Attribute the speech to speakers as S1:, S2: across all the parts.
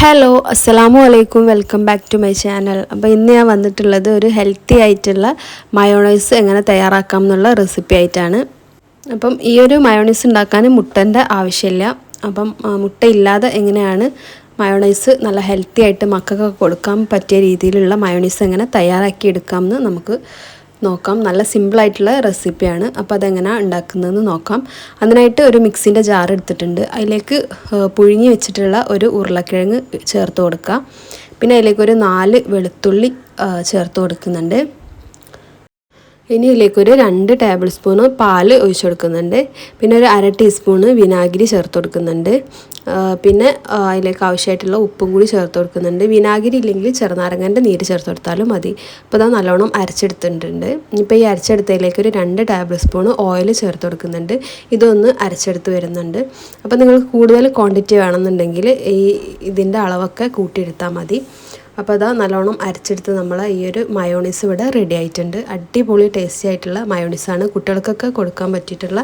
S1: Hello അസ്സലാമു അലൈക്കും welcome back to my channel അപ്പോൾ ഇന്ന് ഞാൻ വന്നിട്ടുള്ളത് ഒരു ഹെൽത്തി ആയിട്ടുള്ള മയോണൈസ് എങ്ങനെ തയ്യാറാക്കാം എന്നുള്ള റെസിപ്പി ആയിട്ടാണ്. അപ്പം ഈ ഒരു മയോണൈസ് ഉണ്ടാക്കാൻ മുട്ടന്റെ ആവശ്യമില്ല. അപ്പം മുട്ടയില്ലാതെ എങ്ങനെയാണ് മയോണൈസ് നല്ല ഹെൽത്തി ആയിട്ട് മക്കൾക്കൊക്കെ കൊടുക്കാൻ പറ്റിയ രീതിയിലുള്ള മയോണൈസ് എങ്ങനെ തയ്യാറാക്കി എടുക്കാമെന്ന് നമുക്ക് നോക്കാം. നല്ല സിമ്പിളായിട്ടുള്ള റെസിപ്പിയാണ് അപ്പോൾ അതെങ്ങനെയാണ് ഉണ്ടാക്കുന്നതെന്ന് നോക്കാം. അതിനായിട്ട് ഒരു മിക്സിന്റെ ജാർ എടുത്തിട്ടുണ്ട്. അതിലേക്ക് പുഴുങ്ങി വെച്ചിട്ടുള്ള ഒരു ഉരുളക്കിഴങ്ങ് ചേർത്ത് കൊടുക്കുക പിന്നെ അതിലേക്ക് ഒരു നാല് വെളുത്തുള്ളി ചേർത്ത് കൊടുക്കുന്നുണ്ട്. ഇനി ഇതിലേക്ക് ഒരു രണ്ട് ടേബിൾ സ്പൂണ് പാൽ ഒഴിച്ചു കൊടുക്കുന്നുണ്ട്. പിന്നെ ഒരു അര ടീസ്പൂണ് വിനാഗിരി ചേർത്ത് കൊടുക്കുന്നുണ്ട്. പിന്നെ അതിലേക്ക് ആവശ്യമായിട്ടുള്ള ഉപ്പും കൂടി ചേർത്ത് കൊടുക്കുന്നുണ്ട്. വിനാഗിരി ഇല്ലെങ്കിൽ ചെറുനാരങ്ങന്റെ നീര് ചേർത്ത് കൊടുത്താലും മതി. അപ്പോൾ അത് നല്ലോണം അരച്ചെടുത്തിട്ടുണ്ട്. ഇപ്പോൾ ഈ അരച്ചെടുത്തതിലേക്ക് ഒരു രണ്ട് ടേബിൾ സ്പൂണ് ഓയിൽ ചേർത്ത് കൊടുക്കുന്നുണ്ട്. ഇതൊന്ന് അരച്ചെടുത്ത് വരുന്നുണ്ട്. അപ്പോൾ നിങ്ങൾക്ക് കൂടുതൽ ക്വാണ്ടിറ്റി വേണമെന്നുണ്ടെങ്കിൽ ഈ ഇതിന്റെ അളവൊക്കെ കൂട്ടിയെടുത്താൽ മതി. അപ്പോൾ അതാ നല്ലോണം അരച്ചെടുത്ത് നമ്മൾ ഈ ഒരു മയോണീസ് ഇവിടെ റെഡി ആയിട്ടുണ്ട്. അടിപൊളി ടേസ്റ്റി ആയിട്ടുള്ള മയോണീസാണ്. കുട്ടികൾക്കൊക്കെ കൊടുക്കാൻ പറ്റിയിട്ടുള്ള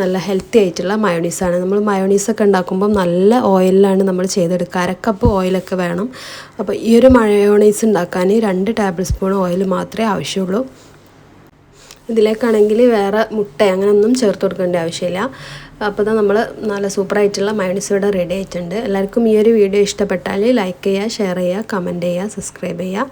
S1: നല്ല ഹെൽത്തി ആയിട്ടുള്ള മയോണീസാണ്. നമ്മൾ മയോണീസൊക്കെ ഉണ്ടാക്കുമ്പോൾ നല്ല ഓയിലാണ് നമ്മൾ ചെയ്തെടുക്കുക. അരക്കപ്പ് ഓയിലൊക്കെ വേണം. അപ്പോൾ ഈ ഒരു മയോണീസ് ഉണ്ടാക്കാൻ രണ്ട് ടേബിൾ സ്പൂൺ ഓയിൽ മാത്രമേ ആവശ്യമുള്ളൂ. ഇതിലേക്കാണെങ്കിൽ വേറെ മുട്ട അങ്ങനെയൊന്നും ചേർത്ത് കൊടുക്കേണ്ട ആവശ്യമില്ല. അപ്പോൾ നമ്മൾ നല്ല സൂപ്പറായിട്ടുള്ള മയോണൈസ് ഇവിടെ റെഡി ആയിട്ടുണ്ട്. എല്ലാവർക്കും ഈ ഒരു വീഡിയോ ഇഷ്ടപ്പെട്ടാൽ ലൈക്ക് ചെയ്യുക ഷെയർ ചെയ്യുക കമന്റ് ചെയ്യുക സബ്സ്ക്രൈബ് ചെയ്യുക.